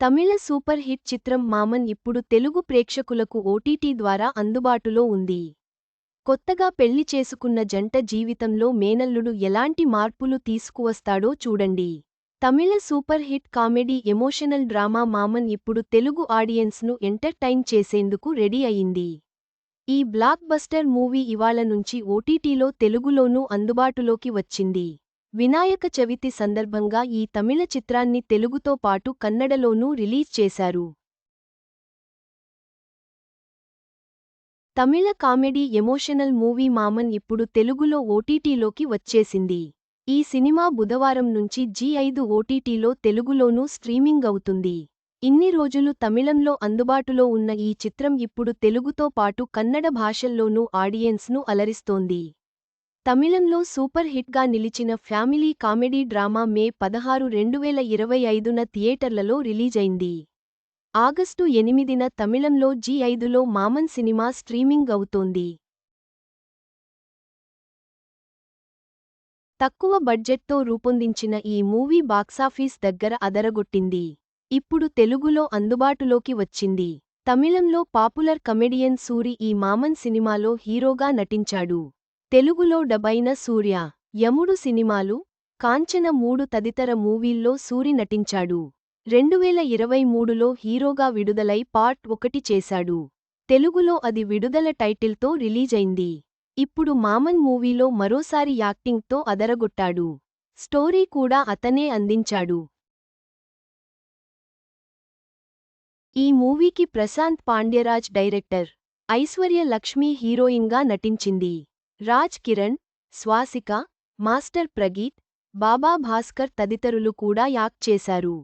తమిళ super hit చిత్రం మామన్ ఇప్పుడు తెలుగు ప్రేక్షకులకు ఓటీటీ ద్వారా అందుబాటులో ఉంది. కొత్తగా పెళ్ళి చేసుకున్న జంట జీవితంలో మేనల్లుడు ఎలాంటి మార్పులు తీసుకువస్తాడో చూడండి. తమిళ super hit comedy emotional drama Maaman ఇప్పుడు తెలుగు ఆడియన్స్ను ఎంటర్టైన్ చేసేందుకు రెడీ అయింది. ఈ బ్లాక్ బస్టర్ మూవీ ఇవాళ నుంచి ఓటీటీలో తెలుగులోనూ అందుబాటులోకి వచ్చింది. వినాయక చవితి సందర్భంగా ఈ తమిళ చిత్రాన్ని తెలుగుతో పాటు కన్నడలోనూ రిలీజ్ చేశారు. Tamil comedy emotional movie Maaman ఇప్పుడు తెలుగులో ఓటీటీలోకి వచ్చేసింది. ఈ సినిమా బుధవారం నుంచి జీ ఐదు ఓటీటీలో తెలుగులోనూ స్ట్రీమింగ్ అవుతుంది. ఇన్ని రోజులు తమిళంలో అందుబాటులో ఉన్న ఈ చిత్రం ఇప్పుడు తెలుగుతో పాటు కన్నడ భాషల్లోనూ ఆడియన్స్ను అలరిస్తోంది. తమిళంలో సూపర్ హిట్గా నిలిచిన ఫ్యామిలీ కామెడీ డ్రామా మే పదహారు రెండువేల ఇరవై ఐదున థియేటర్లలో రిలీజైంది. ఆగస్టు ఎనిమిదిన తమిళంలో జీ ఐదులో మామన్ సినిమా స్ట్రీమింగ్ అవుతోంది. తక్కువ బడ్జెట్తో రూపొందించిన ఈ మూవీ బాక్సాఫీస్ దగ్గర అదరగొట్టింది. ఇప్పుడు తెలుగులో అందుబాటులోకి వచ్చింది. తమిళంలో పాపులర్ కమెడియన్ సూరి ఈ మామన్ సినిమాలో హీరోగా నటించాడు. తెలుగులో డబైన సూర్య యముడు సినిమాలు కాంచన మూడు తదితర మూవీల్లో సూరి నటించాడు. రెండువేల ఇరవై మూడులో హీరోగా విడుదలై పార్ట్ ఒకటి చేశాడు. తెలుగులో అది విడుదల టైటిల్తో రిలీజైంది. ఇప్పుడు మామన్ మూవీలో మరోసారి యాక్టింగ్తో అదరగొట్టాడు. స్టోరీ కూడా అతనే అందించాడు. ఈ మూవీకి ప్రశాంత్ పాండ్యరాజ్ డైరెక్టర్ ఐశ్వర్య లక్ష్మి హీరోయిన్గా నటించింది. రాజ్ కిరణ్ స్వాసిక మాస్టర్ ప్రగీత్ బాబా భాస్కర్ తదితరులు కూడా యాక్ట్ చేశారు.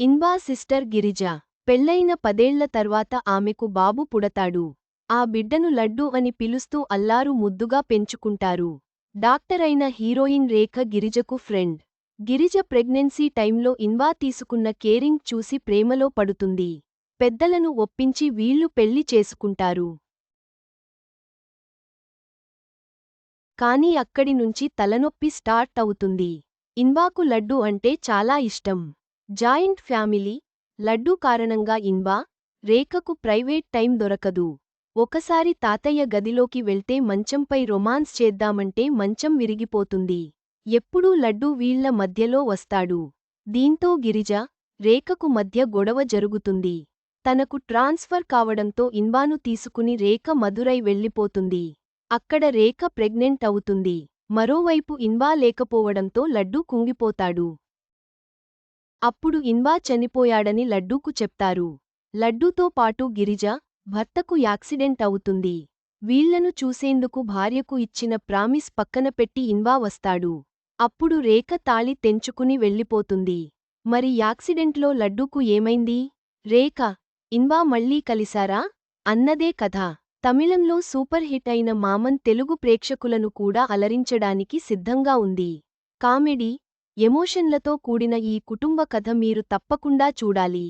ఇన్బా సిస్టర్ గిరిజ పెళ్ళైన పదేళ్ళ తర్వాత ఆమెకు బాబు పుడతాడు. ఆ బిడ్డను లడ్డు అని పిలుస్తూ అల్లారు ముద్దుగా పెంచుకుంటారు. డాక్టరైన హీరోయిన్ రేఖ గిరిజకు ఫ్రెండ్. గిరిజ ప్రెగ్నెన్సీ టైంలో ఇన్వా తీసుకున్న కేరింగ్ చూసి ప్రేమలో పడుతుంది. పెద్దలను ఒప్పించి వీళ్ళు పెళ్ళి చేసుకుంటారు. కాని అక్కడి నుంచి తలనొప్పి స్టార్ట్ అవుతుంది. ఇన్వాకు లడ్డు అంటే చాలా ఇష్టం. జాయింట్ ఫ్యామిలీ లడ్డు కారణంగా ఇన్వా రేఖకు ప్రైవేట్ టైం దొరకదు. ఒకసారి తాతయ్య గదిలోకి వెళ్తే మంచంపై రొమాన్స్ చేద్దామంటే మంచం విరిగిపోతుంది. ఎప్పుడూ లడ్డు వీళ్ళ మధ్యలో వస్తాడు. దీంతో గిరిజ రేఖకు మధ్య గొడవ జరుగుతుంది. తనకు ట్రాన్స్ఫర్ కావడంతో ఇన్వాను తీసుకుని రేఖ మదురై వెళ్ళిపోతుంది. అక్కడ రేఖ ప్రెగ్నెంట్ అవుతుంది. మరోవైపు ఇన్వా లేకపోవడంతో లడ్డూ కుంగిపోతాడు. అప్పుడు ఇన్వా చనిపోయాడని లడ్డూకు చెప్తారు. లడ్డూతో పాటు గిరిజ భర్తకు యాక్సిడెంట్ అవుతుంది. వీళ్ళను చూసేందుకు భార్యకు ఇచ్చిన ప్రామిస్ పక్కన పెట్టి ఇన్వా వస్తాడు. అప్పుడు రేఖ తాళి తెంచుకుని వెళ్ళిపోతుంది. మరి యాక్సిడెంట్లో లడ్డూకు ఏమైంది? రేఖ ఇన్వా మళ్ళీ కలిశారా? అన్నదే కథ. తమిళంలో సూపర్ హిట్ అయిన మామన్ తెలుగు ప్రేక్షకులను కూడా అలరించడానికి సిద్ధంగా ఉంది. కామెడీ ఎమోషన్లతో కూడిన ఈ కుటుంబ కథ మీరు తప్పకుండా చూడాలి.